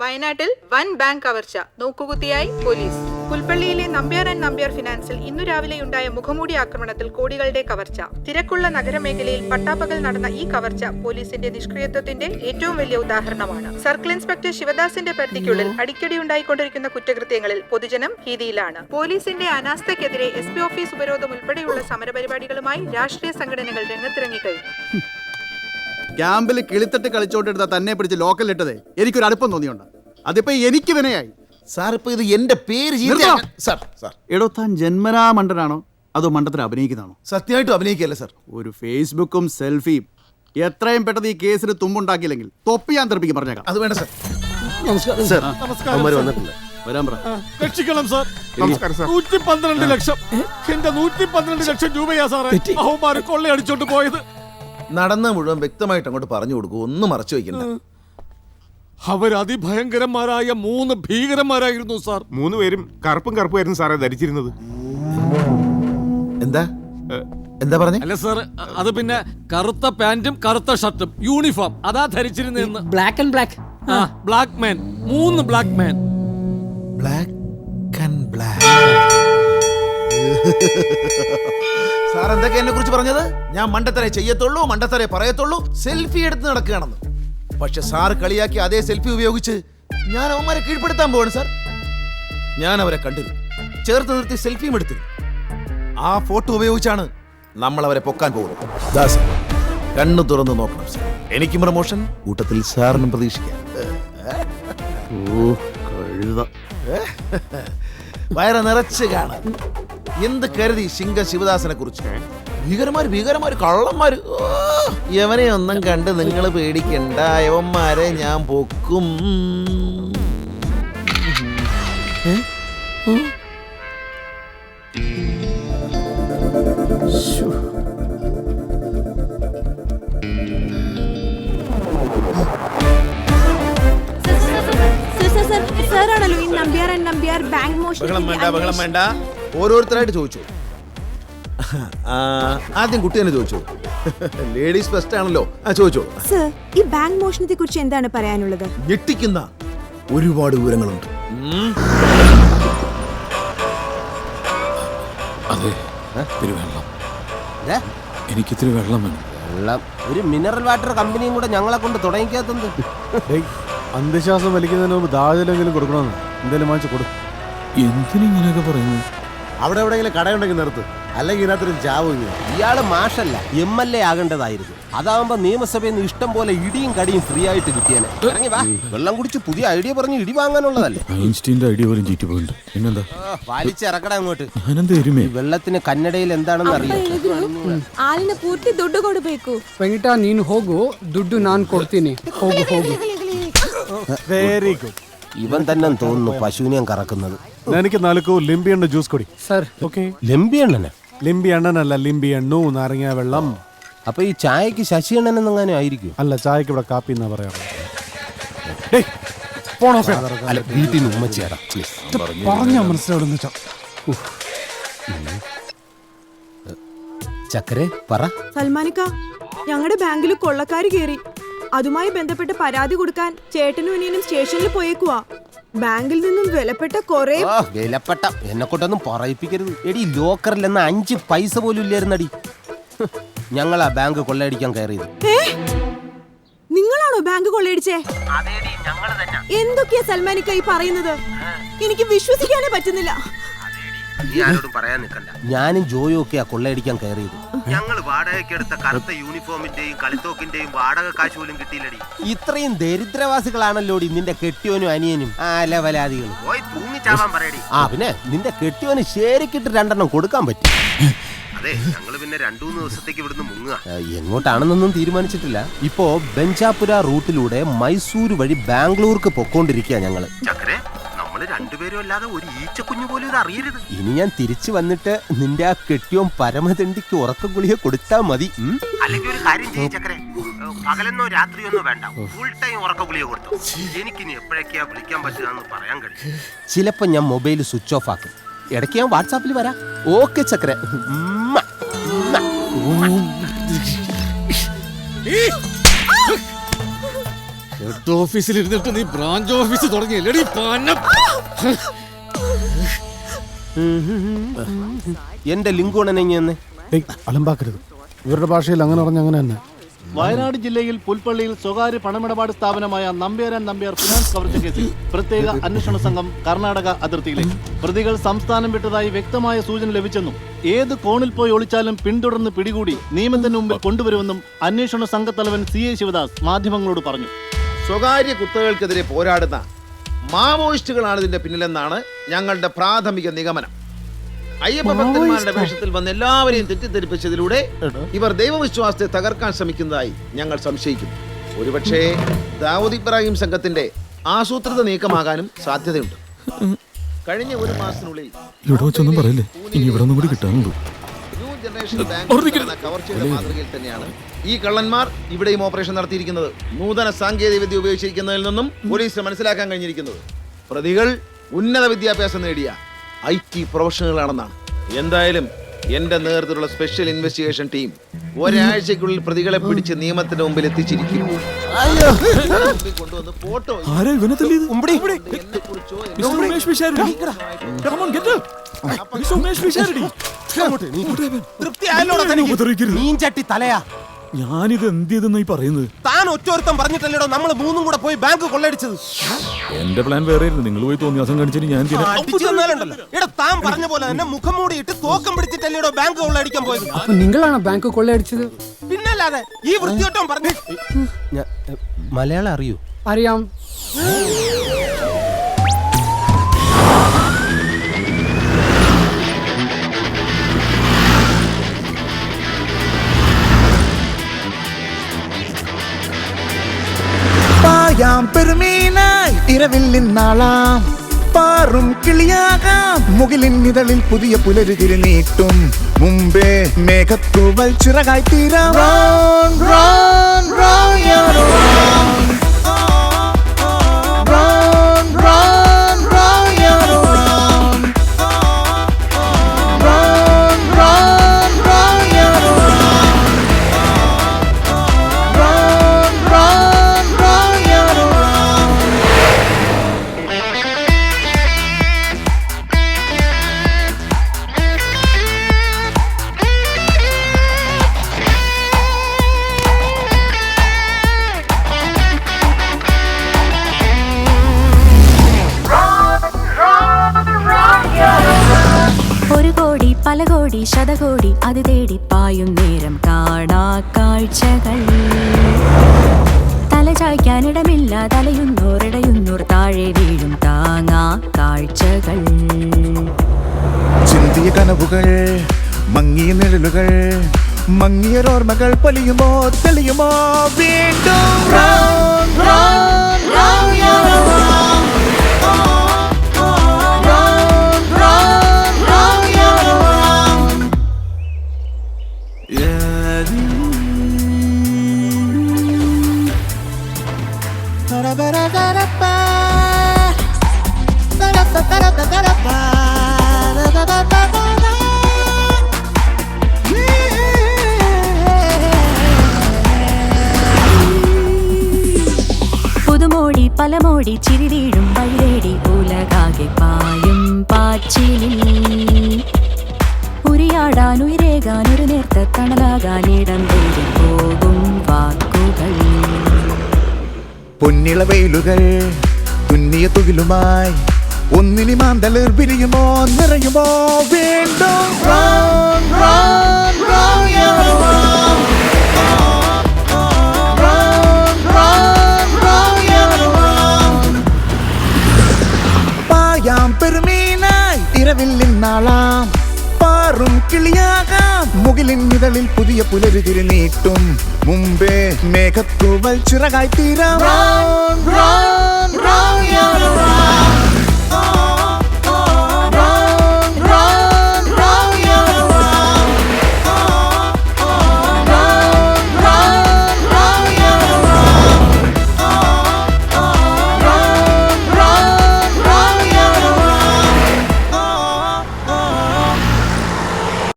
വയനാട്ടിൽ വൻ ബാങ്ക് കവർച്ച. നോക്കുകുത്തിയായി പോലീസ്. പുൽപ്പള്ളിയിലെ നമ്പ്യാർ ആൻഡ് നമ്പ്യാർ ഫിനാൻസിൽ ഇന്നു രാവിലെയുണ്ടായ മുഖമൂടി ആക്രമണത്തിൽ കോടികളുടെ കവർച്ച. തിരക്കുള്ള നഗരമേഖലയിൽ പട്ടാപ്പകൽ നടന്ന ഈ കവർച്ച പോലീസിന്റെ നിഷ്ക്രിയത്വത്തിന്റെ ഏറ്റവും വലിയ ഉദാഹരണമാണ്. സർക്കിൾ ഇൻസ്പെക്ടർ ശിവദാസിന്റെ പരിധിക്കുള്ളിൽ അടിക്കടി ഉണ്ടായിക്കൊണ്ടിരിക്കുന്ന കുറ്റകൃത്യങ്ങളിൽ പൊതുജനം ഭീതിയിലാണ്. പോലീസിന്റെ അനാസ്ഥയ്ക്കെതിരെ എസ് ഓഫീസ് ഉപരോധം ഉൾപ്പെടെയുള്ള സമരപരിപാടികളുമായി രാഷ്ട്രീയ സംഘടനകൾ രംഗത്തിറങ്ങിക്കഴിഞ്ഞു. ക്യാമ്പിൽ കിളിത്തട്ട് കളിച്ചോണ്ടെടുത്ത തന്നെ പിടിച്ച് ലോക്കലിട്ടതേ എനിക്കൊരു അടുപ്പം തോന്നിയുണ്ട്. അതിപ്പോ എനിക്ക് വിനയായി. സാർ ഇപ്പൊ ഇത് എന്റെ പേര് എടുത്താൻ നിർത്തണം. Sir sir. എടോ താൻ ജന്മനാ മണ്ടനാണോ? അതോ മണ്ടത്തിൽ അഭിനയിക്കുന്നതാണോ? സത്യമായിട്ടും അഭിനയിക്കല്ലേ സാർ. ഒരു ഫേസ്ബുക്കും സെൽഫിയും. എത്രയും പെട്ടെന്ന് ഈ കേസിന് തുമ്പുണ്ടാക്കിയില്ലെങ്കിൽ തൊപ്പി ഞാൻ തെറിപ്പിക്കും പറഞ്ഞേക്കാം. അത് വേണ്ട സാർ. സർ. അവന്മാര് വന്നിട്ടില്ല. വരാൻ പറ. രക്ഷിക്കണം സാർ. നമസ്കാരം സാർ. നൂറ്റി പന്ത്രണ്ട് ലക്ഷം. എന്റെ നൂറ്റി പന്ത്രണ്ട് ലക്ഷം രൂപയാ സാറേ. അവന്മാര് കൊള്ളയടിച്ചോണ്ട് പോയത്. നടന്ന മുഴുവൻ വ്യക്തമായിട്ട് അങ്ങോട്ട് പറഞ്ഞു കൊടുക്കും. ഒന്നും മറച്ചു വെക്കണ്ട അവർ അതിഭയങ്കരന്മാരായ മൂന്ന് ഭീകരന്മാരായിരുന്നു സാർ. മൂന്ന് പേരും കറുപ്പും കറുപ്പായിരുന്നു സാറേ ധരിച്ചിരുന്നത്. എന്താ? എന്താ പറഞ്ഞു? അല്ല സാർ അത് പിന്നെ കറുത്ത പാന്റും കറുത്ത ഷർട്ടും. യൂണിഫോം. അതാ ധരിച്ചിരുന്നെന്ന് ബ്ലാക്ക് ആൻഡ് ബ്ലാക്ക് ആ ബ്ലാക്ക് മാൻ മൂന്ന് black man black and black sir എന്തൊക്കെ എന്നെ കുറിച്ച് പറഞ്ഞത്? ഞാൻ മണ്ടത്തരെ ചെയ്യത്തുള്ളൂ മണ്ടത്തരെ പറയത്തുള്ളൂ സെൽഫി എടുത്ത് നടക്കുകയാണെന്ന്. പക്ഷെ സാർ കളിയാക്കി അതേ സെൽഫി ഉപയോഗിച്ച് ഞാൻ അവന്മാരെ കീഴ്പ്പെടുത്താൻ പോവാണ് സാർ. ഞാൻ അവരെ കണ്ടിരുന്നു. ചേർത്ത് നിർത്തി സെൽഫിയും എടുത്തിരുന്നു. ആ ഫോട്ടോ ഉപയോഗിച്ചാണ് നമ്മൾ അവരെ പൊക്കാൻ പോകുന്നത്. കണ്ണു തുറന്ന് നോക്കണം സാർ. എനിക്കും പ്രമോഷൻ കൂട്ടത്തിൽ സാറിനും പ്രതീക്ഷിക്കാം. വയറ നിറച്ച് കാണാൻ എന്ത് കരുതി ശിങ്ക ശിവദാസനെ കുറിച്ച് ഭീകരമാര് ഭീകരമാര് കള്ളന്മാര് യവനെ ഒന്നും കണ്ട് നിങ്ങൾ പേടിക്കണ്ട യവന്മാരെ ഞാൻ പൊക്കും സാറാണല്ലോ ഈ നമ്പ്യാർ ആൻഡ് നമ്പ്യാർ ബാങ്ക് ബഹളം വേണ്ട ബഹളം വേണ്ട ഓരോരുത്തരായിട്ട് ചോദിച്ചു. ആ, ആദ്യം കുട്ടി തന്നെ ചോദിച്ചു. ലേഡീസ് ഫസ്റ്റ് ആണല്ലോ. ആ ചോദിച്ചോ. സർ ഈ ബാങ്ക് മോഷണത്തെ കുറിച്ച് എന്താണ് പറയാനുള്ളത്? ഞെട്ടിക്കുന്ന ഒരുപാട് വിവരങ്ങളുണ്ട്. അതെ ഇത്തിരി വെള്ളം. എനിക്കിത്തിരി വെള്ളം വേണം. വെള്ളം. ഒരു മിനറൽ വാട്ടർ കമ്പനിയും കൂടെ ഞങ്ങളെ കൊണ്ട് തുടങ്ങിക്കാത്തത് അന്ധവിശ്വാസം വലിക്കുന്നതിന് മുമ്പ് ദാഹജലെങ്കിലും കൊടുക്കണമെന്ന്. എന്തെങ്കിലും വാങ്ങിച്ചു കൊടുക്കും എന്തിനിങ്ങനെയൊക്കെ പറയുന്നു അവിടെ എവിടെയെങ്കിലും കടയുണ്ടെങ്കിൽ നിർത്ത് അല്ലെങ്കിൽ ഇതിനകത്തൊരു ചാവ് ഇങ്ങനെ. ഇയാള് മാഷല്ല എം എൽ എ ആകേണ്ടതായിരുന്നു അതാവുമ്പോ നിയമസഭയിൽ നിന്ന് ഇഷ്ടം പോലെ ഇടിയും കടിയും ഫ്രീ ആയിട്ട് കിട്ടിയാനെ ഇറങ്ങി വാ വെള്ളം കുടിച്ച് പുതിയ ഐഡിയ പറഞ്ഞ് ഇടി വാങ്ങാനുള്ളതല്ലേ ഐൻസ്റ്റീന്റെ ഐഡിയ പോലും ചീറ്റി പോയിട്ടുണ്ട് പിന്നെന്താ വലിച്ചിറക്കട അങ്ങോട്ട് ഞാനെന്താ എരുമേ ഈ വെള്ളത്തിന് കന്നഡയിൽ എന്താണെന്ന് അറിയാം ಆಲಿನ ಪೂರ್ತಿ ದುಡ್ಡು ಕೊಡಬೇಕು ವೆಂಕಟ ನೀನು ಹೋಗು ದುಡ್ಡು ನಾನು ಕೊಡ್ತೀನಿ ಹೋಗು ಹೋಗು വെരി ഗുഡ് ഇവൻ തന്നെ തോന്നുന്നു പശുവിനെയും കറക്കുന്നത് എനിക്ക് നാലുക്കോ ലിംബി എണ്ണ ജ്യൂസ് കൊടി. സർ. ഓക്കെ. ലിംബി എണ്ണനെ? ലിംബി എണ്ണനല്ല ലിംബി എണ്ണു നാരങ്ങ വെള്ളം. അപ്പൊ ഈ ചായക്ക് ശശി എന്നെങ്ങനെ ആയിരിക്കും? അല്ല ചായക്ക് ഇവിടെ കാപ്പി എന്നാ പറയാറ് ഡേയ്, പോണോ ഫേ? അല്ല വീട്ടിൽ നിന്ന് ഉമ്മച്ചേടാ ഇത് പറഞ്ഞാ മനസ്സിലാവില്ലെന്ന് വെച്ചാ ചക്കരെ പറ. സൽമാനിക്ക ഞങ്ങളുടെ ബാങ്കിൽ കൊള്ളക്കാര് കേറി. അതുമായി ബന്ധപ്പെട്ട് പരാതി കൊടുക്കാൻ ചേട്ടനും ഇനിയും സ്റ്റേഷനിൽ പോയേക്കുവാ. ബാങ്കിൽ നിന്നും വിലപ്പെട്ട കൊറേ ആ, വിലപ്പെട്ട. എന്നെ കൊണ്ടൊന്നും പറയിപ്പിക്കരുത്. എടി ലോക്കറിൽ എന്ന അഞ്ച് പൈസ പോലും ഇല്ലായിരുന്നടി. ഹ്, ഞങ്ങളാ ബാങ്ക് കൊള്ളയടിക്കാൻ കയറിയത്. ഏ? നിങ്ങളാണോ ബാങ്ക് കൊള്ളയടിച്ചേ? എന്തൊക്കെയാ സൽമാനിക്ക ഈ പറയുന്നത്? എനിക്ക് വിശ്വസിക്കാനേ പറ്റുന്നില്ല. പറയാൻ നിൽക്കണ്ട. ഞാനും ജോയും ഒക്കെയാ കൊള്ളയടിക്കാൻ കയറിയത്. ഞങ്ങൾ വാടകയ്ക്ക് എടുത്ത കറുത്ത യൂണിഫോമിന്റെയും കളിത്തോക്കിന്റെയും വാടക കാശ് പോലും കിട്ടിയില്ലടി. ഇത്രയും ദരിദ്രവാസികളാണല്ലോ നിന്റെ കെട്ടിയോനും അനിയനും ആ പറയടി. ആ പിന്നെ നിന്റെ കെട്ടിയോന് ശരിക്കിട്ട് രണ്ടെണ്ണം കൊടുക്കാൻ പറ്റും. അതെ ഞങ്ങൾ പിന്നെ ദിവസത്തേക്ക് ഇവിടുന്ന് മുങ്ങുക. എങ്ങോട്ടാണെന്നൊന്നും തീരുമാനിച്ചിട്ടില്ല. ഇപ്പോ ബെഞ്ചാപുര റൂട്ടിലൂടെ മൈസൂർ വഴി ബാംഗ്ലൂർക്ക് പൊക്കോണ്ടിരിക്കുക ഞങ്ങൾ. ചക്കരെ രണ്ടുപേരും അല്ലാതെ ഒരു ഈച്ചക്കുഞ്ഞു പോലും ഇത് അറിയരുത്. ഇനി ഞാൻ തിരിച്ചു വന്നിട്ട് നിന്റെ ആ കെട്ടിയോൻ പരമതണ്ടിക്ക് ഉറക്ക ഗുളിക കൊടുത്താ മതി അല്ലെങ്കിൽ ഒരു കാര്യം ചെയ്യും ചക്കരെ. പകലെന്നോ രാത്രിയൊന്നോ വേണ്ട. ഫുൾ ടൈം ഉറക്ക ഗുളിക കൊടുത്തു. എനിക്ക് ഇനി എപ്പോഴൊക്കെയാ വിളിക്കാൻ പറ്റുക പറയാൻ കഴിയും. ചിലപ്പോ ഞാൻ മൊബൈൽ സ്വിച്ച് ഓഫ് ആക്കും. ഇടയ്ക്ക് ഞാൻ വാട്സാപ്പിൽ വരാം. ഓക്കെ ചക്രേ ഉമ്മ. ഉമ്മ. ഹെഡ് ഓഫീസിൽ ഇരുന്നിട്ട് നീ ബ്രാഞ്ച് ഓഫീസ് തുടങ്ങിയല്ലേ എന്റെ ലിങ്കുണനെന്ന് അലമ്പാക്കരുത്. ഇവരുടെ ഭാഷയിൽ അങ്ങനെ പറഞ്ഞ അങ്ങനെ തന്നെ. വയനാട് ജില്ലയിൽ പുൽപ്പള്ളിയിൽ സ്വകാര്യ പണമിടപാട് സ്ഥാപനമായ നമ്പ്യാരൻ നമ്പ്യാർ ഫിനാൻസ് കവർച്ച കേസിൽ പ്രത്യേക അന്വേഷണ സംഘം കർണാടക അതിർത്തിയിലേക്ക്. പ്രതികൾ സംസ്ഥാനം വിട്ടതായി വ്യക്തമായ സൂചന ലഭിച്ചെന്നും ഏത് കോണിൽ പോയി ഒളിച്ചാലും പിന്തുടർന്ന് പിടികൂടി നിയമത്തിന് മുമ്പിൽ കൊണ്ടുവരുമെന്നും അന്വേഷണ സംഘത്തലവൻ സി എ ശിവദാസ് മാധ്യമങ്ങളോട് പറഞ്ഞു. സ്വകാര്യ കുത്തകൾക്കെതിരെ പോരാടുന്ന മാവോയിസ്റ്റുകളാണ് ഇതിന്റെ പിന്നിലെന്നാണ് ഞങ്ങളുടെ പ്രാഥമിക നിഗമനം. അയ്യപ്പ ഭക്തന്മാരുടെ വേഷത്തിൽ വന്ന എല്ലാവരെയും തെറ്റിദ്ധരിപ്പിച്ചതിലൂടെ ഇവർ ദൈവവിശ്വാസത്തെ തകർക്കാൻ ശ്രമിക്കുന്നതായി ഞങ്ങൾ സംശയിക്കുന്നു. ഒരുപക്ഷേ ദാവൂദ് ഇബ്രാഹിം സംഘത്തിന്റെ ആസൂത്രിത നീക്കമാകാനും സാധ്യതയുണ്ട്. കഴിഞ്ഞ ഒരു മാസത്തിനുള്ളിൽ ഇവിടെ വെച്ചൊന്നും പറയല്ലേ? ഇനി ഇവിടെ ഒന്നും കൂടി കിട്ടാനുണ്ട്? ജനറേഷൻ ബാങ്ക് കവർച്ചയുടെ മാതൃകയിൽ തന്നെയാണ് ഈ കള്ളന്മാർ ഇവിടെയും ഓപ്പറേഷൻ നടത്തിയിരിക്കുന്നത്. നൂതന സാങ്കേതിക വിദ്യ ഉപയോഗിച്ചിരിക്കുന്നതിൽ നിന്നും പോലീസിന് മനസ്സിലാക്കാൻ കഴിഞ്ഞിരിക്കുന്നത്. പ്രതികൾ ഉന്നത വിദ്യാഭ്യാസം നേടിയ ഐ ടി പ്രൊഫഷണലുകളാണെന്നാണ്. എന്തായാലും എന്റെ നേതൃത്വത്തിലുള്ള സ്പെഷ്യൽ ഇൻവെസ്റ്റിഗേഷൻ ടീം ഒരാഴ്ചക്കുള്ളിൽ പ്രതികളെ പിടിച്ച് നിയമത്തിന്റെ മുമ്പിൽ എത്തിച്ചിരിക്കും. കൊണ്ടുവന്ന് ഫോട്ടോ മീൻചട്ടി തലയാ. ഞാനിത് എന്ത് ചെയ്തെന്നായി പറയുന്നത്? താൻ ഒറ്റൊരുത്തം പറഞ്ഞിട്ടല്ലേടോ നമ്മൾ മൂന്നും കൂടെ പോയി ബാങ്ക് കൊള്ളയടിച്ചത്? എന്റെ പ്ലാൻ വേറെ നിങ്ങൾ പോയി തോന്നിയാസം കാണിച്ചിട്ട് ഞാൻ എടാ താൻ പറഞ്ഞ പോലെ തന്നെ മുഖം മൂടിയിട്ട് തോക്കം പിടിച്ചിട്ടല്ലേടോ ബാങ്ക് കൊള്ളയടിക്കാൻ പോയത്? നിങ്ങളാണോ ബാങ്ക് കൊള്ളയടിച്ചത്? പിന്നല്ലാതെ ഈ വൃത്തിയോട്ടം പറഞ്ഞു മലയാളം അറിയോ? അറിയാം. പെരുമീനായി ഇരവിൽ നിന്നാളാം പാറും കിളിയാകാം മുകിലിൻ നിഴലിൽ പുതിയ പുലരുതിരി നീട്ടും മുമ്പേ മേഘത്തൂവൽ ചിറകായി പല കോടി ശതകോടി അത് തേടി പായും നേരം കാണാ കാഴ്ചകൾ. തല ചായ്ക്കാനിടമില്ല തലയുന്നോറിടയുന്നോർ താഴെ വീഴും താങ്ങാ കാഴ്ചകൾ. ചിന്തിയ കനവുകൾ മങ്ങിയ നിഴലുകൾ മങ്ങിയ ഓർമ്മകൾ പൊലിയുമോ തെളിയുമോ? വീണ്ടും പുതുമോടി ചിരിവീഴും വൈരേടി ഉലകാകെ പായും പാച്ചിലിൽ. ഉരിയാടാൻ ഉയരേകാൻ ഒരു നേർത്ത തണലാകാൻ ഇടം തേടി പോകും വാക്കുകൾ. പൊന്നിള വെയിലുകൾ തുന്നിയ തുകിലുമായി ഒന്നിനി മാന്തളിർ പിരിയുമോ നിറയുമോ വീണ്ടും നിന്നാളാം പാറും കിളിയാകാം മുകിലിൻ നിഴലിൽ പുതിയ പുലരുതിരി നീട്ടും മുമ്പേ മേഘത്തൂവൽ ചിറകായി തീരാം